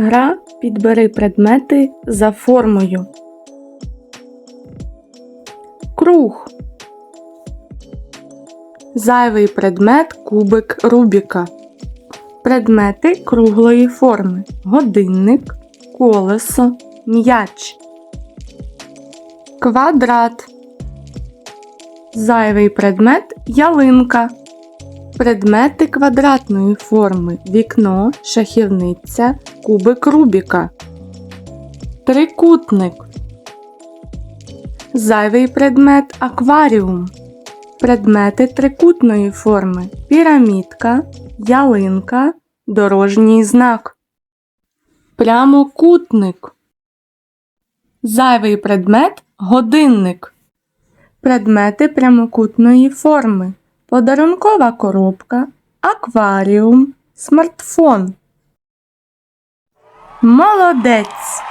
Гра підбери предмети за формою. Круг. Зайвий предмет кубик Рубіка. Предмети круглої форми. Годинник, колесо, м'яч. Квадрат. Зайвий предмет ялинка. Предмети квадратної форми. Вікно, шахівниця, кубик Рубіка. Трикутник. Зайвий предмет акваріум. Предмети трикутної форми. Пірамідка, ялинка, дорожній знак. Прямокутник. Зайвий предмет годинник. Предмети прямокутної форми. Подарункова коробка, акваріум, смартфон. Молодець!